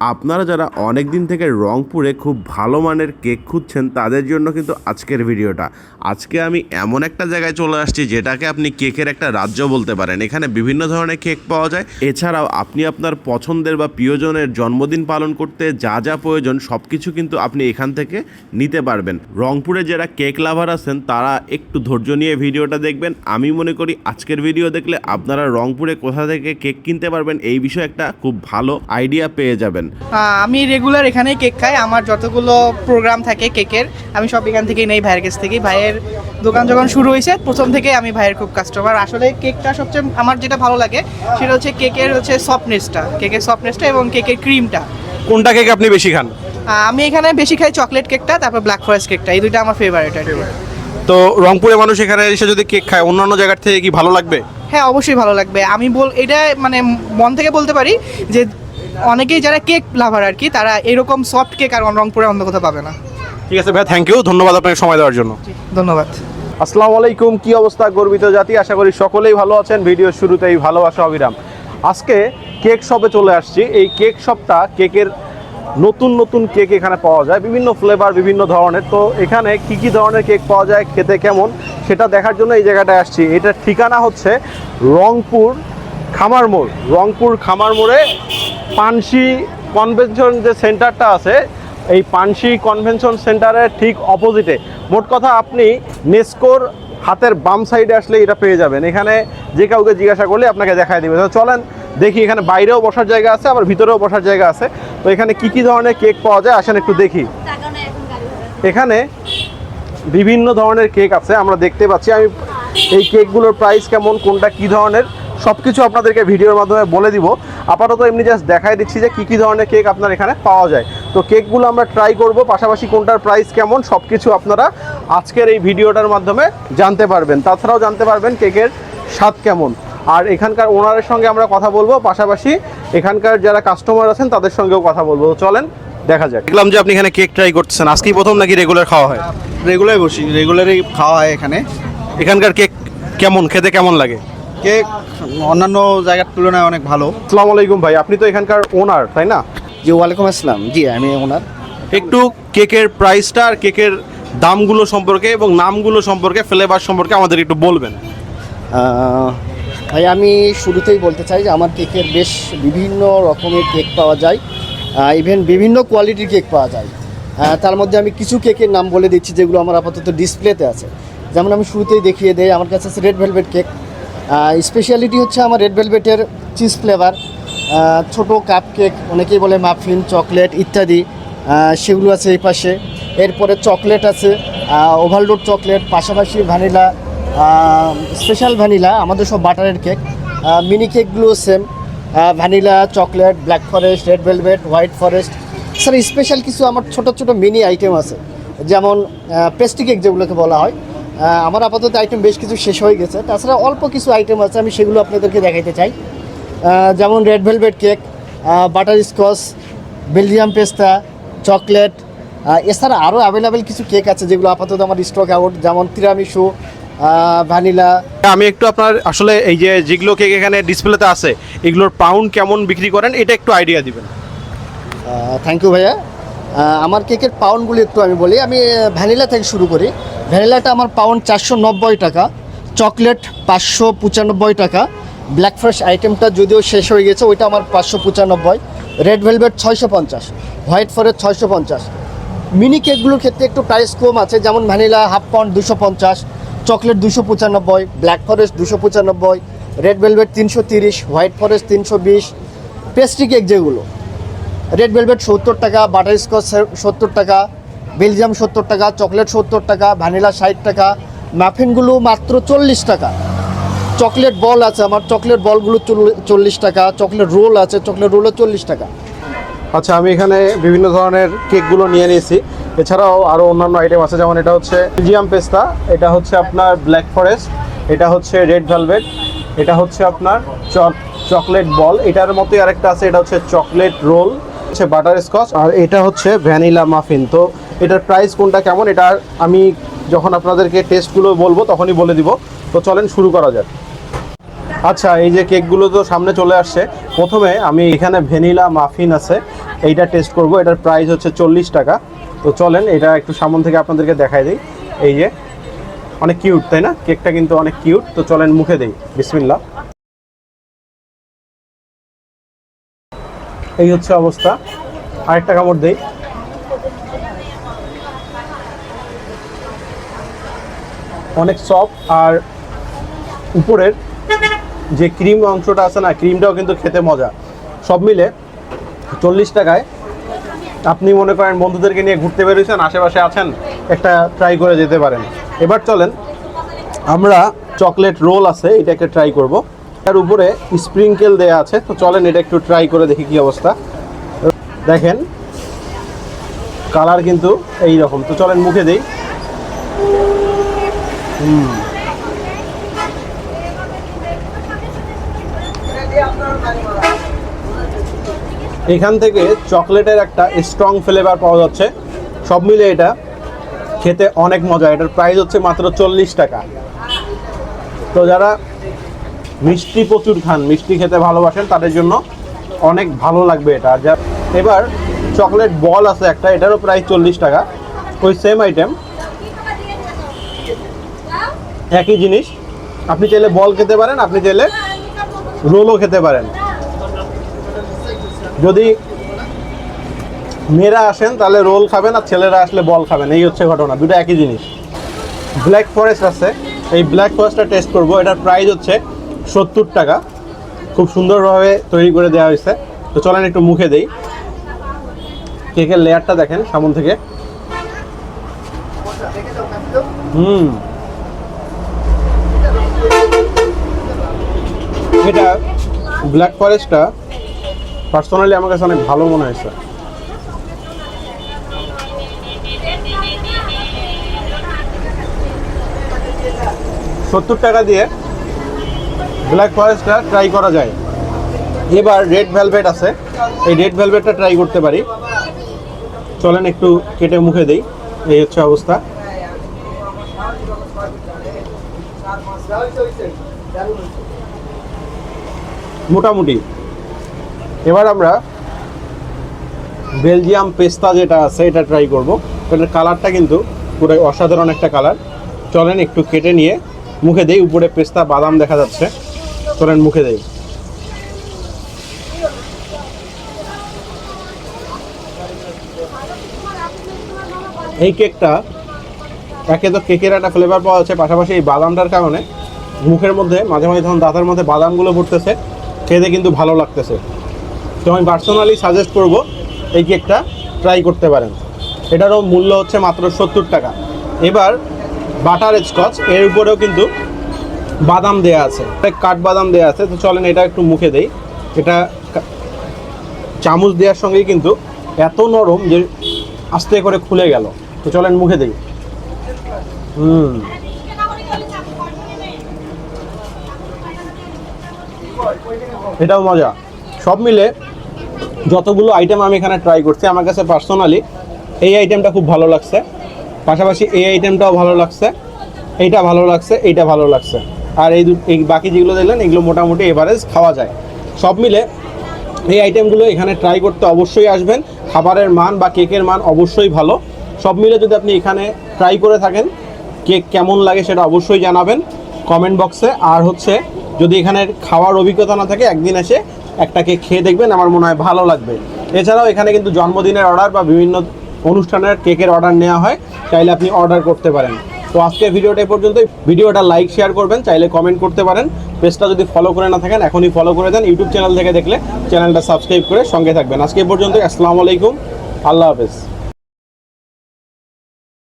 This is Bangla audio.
আপনারা যারা অনেক দিন থেকে রংপুরে খুব ভালো মানের কেক খুঁজছেন, তাদের জন্য কিন্তু আজকের ভিডিওটা। আজকে আমি এমন একটা জায়গায় চলে আসছি, যেটাকে আপনি কেকের একটা রাজ্য বলতে পারেন। এখানে বিভিন্ন ধরনের কেক পাওয়া যায়। এছাড়াও আপনি আপনার পছন্দের বা প্রিয়জনের জন্মদিন পালন করতে যা যা প্রয়োজন সব কিছু কিন্তু আপনি এখান থেকে নিতে পারবেন। রংপুরে যারা কেক লাভার আছেন, তারা একটু ধৈর্য নিয়ে ভিডিওটা দেখবেন। আমি মনে করি আজকের ভিডিও দেখলে আপনারা রংপুরে কোথা থেকে কেক কিনতে পারবেন, এই বিষয়ে একটা খুব ভালো আইডিয়া পেয়ে যাবেন। আহ, আমি রেগুলার এখানেই কেক খাই। আমার যতগুলো প্রোগ্রাম থাকে কেকের আমি সব এখান থেকেই নেই ভাইয়ের কাছ থেকেই। ভাইয়ের দোকান যখন শুরু হয়েছে প্রথম থেকে আমি ভাইয়ের খুব কাস্টমার আসলে কেকটা সবচেয়ে আমার যেটা ভালো লাগে সেটা হচ্ছে কেকের হচ্ছে সফটনেসটা কেকের সফটনেসটা এবং কেকের ক্রিমটা কোনটা কেক আপনি বেশি খান? আমি এখানে বেশি খাই চকলেট কেকটা তারপর ব্ল্যাক ফরেস্ট কেকটা এই দুইটা আমার ফেভারিট আর। তো রংপুরে মানুষ এখানে এসে যদি কেক খায় অন্যান্য জায়গার থেকে কি ভালো লাগবে? হ্যাঁ অবশ্যই ভালো লাগবে। আমি বল এটা মানে মন থেকে বলতে পারি যে অনেকেই যারা কেক লাভার আর কি তারা এরকম সফট কেক আর রংপুরে অন্য কোথাও পাবে না। ঠিক আছে ভাই থ্যাংক ইউ ধন্যবাদ আপনাকে সময় দেওয়ার জন্য। ধন্যবাদ। আসসালামু আলাইকুম কি অবস্থা গর্বিত জাতি? আশা করি সকলেই ভালো আছেন। ভিডিও শুরুতেই ভালোবাসা অবিরাম। আজকে কেক শপে চলে আসছি। এই কেক শপটা কেকের নতুন নতুন কেক এখানে পাওয়া যায়। বিভিন্ন ফ্লেভার বিভিন্ন ধরনের। তো এখানে কি কি ধরনের কেক পাওয়া যায় খেতে কেমন সেটা দেখার জন্য এই জায়গাটায় আসছি। এটার ঠিকানা হচ্ছে রংপুর খামার মোড়। রংপুর খামার মোড়ে পানসি কনভেনশন যে সেন্টারটা আছে, এই পানসি কনভেনশন সেন্টারের ঠিক অপোজিটে মোট কথা আপনি নেস্কোর হাতের বাম সাইডে আসলে এটা পেয়ে যাবেন। এখানে যে কাউকে জিজ্ঞাসা করলে আপনাকে দেখায় দিবে। চলেন দেখি এখানে বাইরেও বসার জায়গা আছে, আবার ভিতরেও বসার জায়গা আছে। তো এখানে কি কি ধরনের কেক পাওয়া যায়? আসেন একটু দেখি। এখানে বিভিন্ন ধরনের কেক আছে, আমরা দেখতে পাচ্ছি। আমি এই কেকগুলোর প্রাইস কেমন, কোনটা কি ধরনের? সব কিছু আপনাদেরকে ভিডিওর মাধ্যমে বলে দিব। আপাতত এমনি জাস্ট দেখাই দিচ্ছি যে কী কী ধরনের কেক আপনার এখানে পাওয়া যায়। তো কেকগুলো আমরা ট্রাই করব পাশাপাশি কোনটার প্রাইস কেমন সব কিছু আপনারা আজকের এই ভিডিওটার মাধ্যমে জানতে পারবেন। তাছাড়াও জানতে পারবেন কেকের স্বাদ কেমন। আর এখানকার ওনারের সঙ্গে আমরা কথা বলব পাশাপাশি এখানকার যারা কাস্টমার আছেন তাদের সঙ্গেও কথা বলব। তো চলেন দেখা যাক। দেখলাম যে আপনি এখানে কেক ট্রাই করতেছেন। আজকেই প্রথম নাকি রেগুলার খাওয়া হয়? রেগুলার বসি রেগুলারই খাওয়া হয় এখানে। এখানকার কেক কেমন খেতে কেমন লাগে? কেক অন্যান্য জায়গার তুলনায় অনেক ভালো। আসসালামু আলাইকুম ভাই আপনি তো এখানকার ওনার তাই না? জি ওয়ালাইকুম আসসালাম। জি আমি ওনার একটু কেকের প্রাইসটা আর কেকের দামগুলো সম্পর্কে এবং নামগুলো সম্পর্কে ফ্লেভার সম্পর্কে আমাদের একটু বলবেন। ভাই আমি শুরুতেই বলতে চাই যে আমার কেকের বেশ বিভিন্ন রকমের কেক পাওয়া যায়। ইভেন বিভিন্ন কোয়ালিটির কেক পাওয়া যায়। তার মধ্যে আমি কিছু কেকের নাম বলে দিচ্ছি যেগুলো আমার আপাতত ডিসপ্লেতে আছে। যেমন আমি শুরুতেই দেখিয়ে দেই আমার কাছে আছে রেড ভেলভেট কেক স্পেশালিটি হচ্ছে আমার রেড ভেলভেটের চিজ ফ্লেভার ছোট কাপ কেক অনেকেই বলে মাফিন চকলেট ইত্যাদি সেগুলো আছে এই পাশে। এরপরে চকলেট আছে ওভারলোড চকলেট পাশাপাশি ভ্যানিলা স্পেশাল ভ্যানিলা আমাদের সব বাটারের cake mini কেকগুলো same vanilla chocolate black forest red velvet white forest sir special কিছু আমার ছোট ছোট মিনি আইটেম আছে, যেমন পেস্টি কেক যেগুলোকে বলা হয়। আমার আপাতত আইটেম বেশ কিছু শেষ হয়ে গেছে। তাছাড়া অল্প কিছু আইটেম আছে আমি সেগুলো আপনাদেরকে দেখাইতে চাই। যেমন red velvet cake butterscotch Belgium পেস্তা চকলেট এছাড়া আরও অ্যাভেলেবেল কিছু কেক আছে যেগুলো আপাতত আমার স্টক আউট যেমন তিরামিসু ভ্যানিলা আমি একটু আপনার আসলে এই যে যেগুলো কেক এখানে ডিসপ্লেতে আছে এগুলোর পাউন্ড কেমন বিক্রি করেন এটা একটু আইডিয়া দিবেন। থ্যাংক ইউ ভাইয়া। আমার কেকের পাউন্ডগুলি একটু আমি বলি। আমি ভ্যানিলা থেকে শুরু করি। ভ্যানিলাটা আমার পাউন্ড চারশো নব্বই টাকা, চকলেট পাঁচশো পঁচানব্বই টাকা, ব্ল্যাক ফ্রেশ আইটেমটা যদিও শেষ হয়ে গেছে, ওইটা আমার পাঁচশো পঁচানব্বই, রেড ভেলভেট ছয়শো পঞ্চাশ, হোয়াইট ফরেস্ট ছয়শো পঞ্চাশ। মিনি কেকগুলোর ক্ষেত্রে একটু প্রাইস কম আছে, যেমন ভ্যানিলা হাফ পাউন্ড দুশো পঞ্চাশ, চকলেট দুশো পঁচানব্বই, ব্ল্যাক ফরেস্ট দুশো পঁচানব্বই, রেড ভেলভেট তিনশো তিরিশ, হোয়াইট ফরেস্ট তিনশো বিশ, পেস্ট্রি কেক যেগুলো। রেড ভেলভেট সত্তর টাকা, বাটার স্কচ সত্তর টাকা বেলজিয়াম সত্তর টাকা, চকলেট সত্তর টাকা, ভ্যানিলা ষাট টাকা ম্যাফিনগুলো মাত্র চল্লিশ টাকা। চকলেট বল আছে আমার, চকলেট বলগুলো চল্লিশ টাকা, চকলেট রোল আছে, চকলেট রোলও চল্লিশ টাকা। আচ্ছা আমি এখানে বিভিন্ন ধরনের কেকগুলো নিয়ে নিয়েছি। এছাড়াও আরও অন্যান্য আইটেম আছে, যেমন এটা হচ্ছে বেলজিয়াম পেস্তা এটা হচ্ছে আপনার ব্ল্যাক ফরেস্ট এটা হচ্ছে রেড ভেলভেট এটা হচ্ছে আপনার চকলেট বল। এটার মতোই আরেকটা আছে, এটা হচ্ছে চকলেট রোল। হচ্ছে বাটার স্কচ আর এটা হচ্ছে ভ্যানিলা মাফিন তো এটার প্রাইস কোনটা কেমন? এটা আমি যখন আপনাদেরকে টেস্টগুলো বলব তখনই বলে দিব। তো চলেন শুরু করা যাক। আচ্ছা এই যে কেকগুলো তো সামনে চলে আসছে। প্রথমে আমি এখানে ভ্যানিলা মাফিন আছে। এইটা টেস্ট করব। এটার প্রাইস হচ্ছে চল্লিশ টাকা। তো চলেন, এটা একটু সামন থেকে আপনাদেরকে দেখাই দিই। এই যে, অনেক কিউট তাই না? কেকটা কিন্তু অনেক কিউট তো চলেন মুখে দেই। বিসমিল্লা এই হচ্ছে অবস্থা। আরেকটা কামড় দেই। অনেক সফট আর উপরের যে ক্রিম অংশটা আছে না ক্রিমটাও কিন্তু খেতে মজা। সব মিলে চল্লিশ টাকায়। আপনি মনে করেন বন্ধুদেরকে নিয়ে ঘুরতে বেরিয়েছেন আশেপাশে আছেন, একটা ট্রাই করে যেতে পারেন। এবার চলেন, আমরা চকলেট রোল আছে, এটাকে ট্রাই করব। তার উপরে স্প্রিঙ্কেল দেয়া আছে। তো চলেন এটা একটু ট্রাই করে দেখি কি অবস্থা। দেখেন কালার কিন্তু এই রকম তো চলেন মুখে দেই। হুম। এখান থেকে চকলেটের একটা স্ট্রং ফ্লেভার পাওয়া যাচ্ছে। সব মিলে এটা খেতে অনেক মজা। এটার প্রাইস হচ্ছে মাত্র চল্লিশ টাকা। তো যারা মিষ্টি প্রচুর খান, মিষ্টি খেতে ভালোবাসেন, তাদের জন্য অনেক ভালো লাগবে এটা। যা এবার চকলেট বল আছে একটা, এটারও প্রাইস চল্লিশ টাকা। ওই সেম আইটেম একই জিনিস। আপনি চাইলে বল খেতে পারেন, আপনি চাইলে রোলও খেতে পারেন। যদি মেয়েরা আসেন, তাহলে রোল খাবেন আর ছেলেরা আসলে বল খাবেন। এই হচ্ছে ঘটনা, দুটো একই জিনিস। ব্ল্যাক ফরেস্ট আছে। এই ব্ল্যাক ফরেস্টটা টেস্ট করব। এটার প্রাইস হচ্ছে সত্তর টাকা। খুব সুন্দরভাবে তৈরি করে দেওয়া হয়েছে। তো চলেন একটু মুখে দেই। কেকের লেয়ারটা দেখেন সামন থেকে। হুম। এটা ব্ল্যাক ফরেস্টটা পার্সোনালি আমার কাছে অনেক ভালো মনে হয়েছে। সত্তর টাকা দিয়ে ব্ল্যাক ফরেস্টটা ট্রাই করা যায়। এবার রেড ভেলভেট আছে। এই রেড ভেলভেটটা ট্রাই করতে পারি। চলেন একটু কেটে মুখে দেই। এই হচ্ছে অবস্থা। মোটামুটি। এবার আমরা বেলজিয়াম পেস্তা যেটা আছে, এটা ট্রাই করব। কালারটা কিন্তু পুরো অসাধারণ একটা কালার চলেন একটু কেটে নিয়ে মুখে দেই, উপরে পেস্তা, বাদাম দেখা যাচ্ছে। চলেন মুখে দেই। এই কেকটা একে তো কেকের একটা ফ্লেভার পাওয়া যাচ্ছে, পাশাপাশি এই বাদামটার কারণে মুখের মধ্যে, মাঝে মাঝে যখন দাঁতের মধ্যে বাদামগুলো ভরতেছে খেতে কিন্তু ভালো লাগতেছে। তো আমি পার্সোনালি সাজেস্ট করব এই কেকটা ট্রাই করতে পারেন। এটারও মূল্য হচ্ছে মাত্র সত্তর টাকা। এবার বাটার স্কচ, এর উপরেও কিন্তু বাদাম দেয়া আছে। কাঠ বাদাম দেয়া আছে, তো চলেন এটা একটু মুখে দেই। এটা চামচ দেওয়ার সঙ্গেই কিন্তু এত নরম যে আস্তে করে খুলে গেল। তো চলেন মুখে দেই। হুম। এটাও মজা। সব মিলে যতগুলো আইটেম আমি এখানে ট্রাই করছি, আমার কাছে পার্সোনালি এই আইটেমটা খুব ভালো লাগছে। পাশাপাশি এই আইটেমটাও ভালো লাগছে। এইটা ভালো লাগছে, এইটা ভালো লাগছে। আর এই এই বাকি যেগুলো দেখলেন, এগুলো মোটামুটি এভারেজ খাওয়া যায়। সব মিলে এই আইটেমগুলো এখানে ট্রাই করতে অবশ্যই আসবেন। খাবারের মান বা কেকের মান অবশ্যই ভালো। সব মিলে যদি আপনি এখানে ট্রাই করে থাকেন কেক কেমন লাগে সেটা অবশ্যই জানাবেন কমেন্ট বক্সে আর হচ্ছে, যদি এখানে খাওয়ার অভিজ্ঞতা না থাকে, একদিন এসে একটা কেক খেয়ে দেখবেন, আমার মনে হয় ভালো লাগবে। এছাড়াও এখানে কিন্তু জন্মদিনের অর্ডার বা বিভিন্ন অনুষ্ঠানের কেকের অর্ডার নেওয়া হয়, চাইলে আপনি অর্ডার করতে পারেন। তো আজকের ভিডিওটা পর্যন্ত ভিডিওটা লাইক শেয়ার করবেন, চাইলে কমেন্ট করতে পারেন। পেজটা যদি ফলো করে না থাকেন, এখনই ফলো করে দেন। ইউটিউব চ্যানেল থেকে দেখলে চ্যানেলটা সাবস্ক্রাইব করে সঙ্গে থাকবেন। আজকে পর্যন্ত আসসালামু আলাইকুম। আল্লাহ হাফেজ।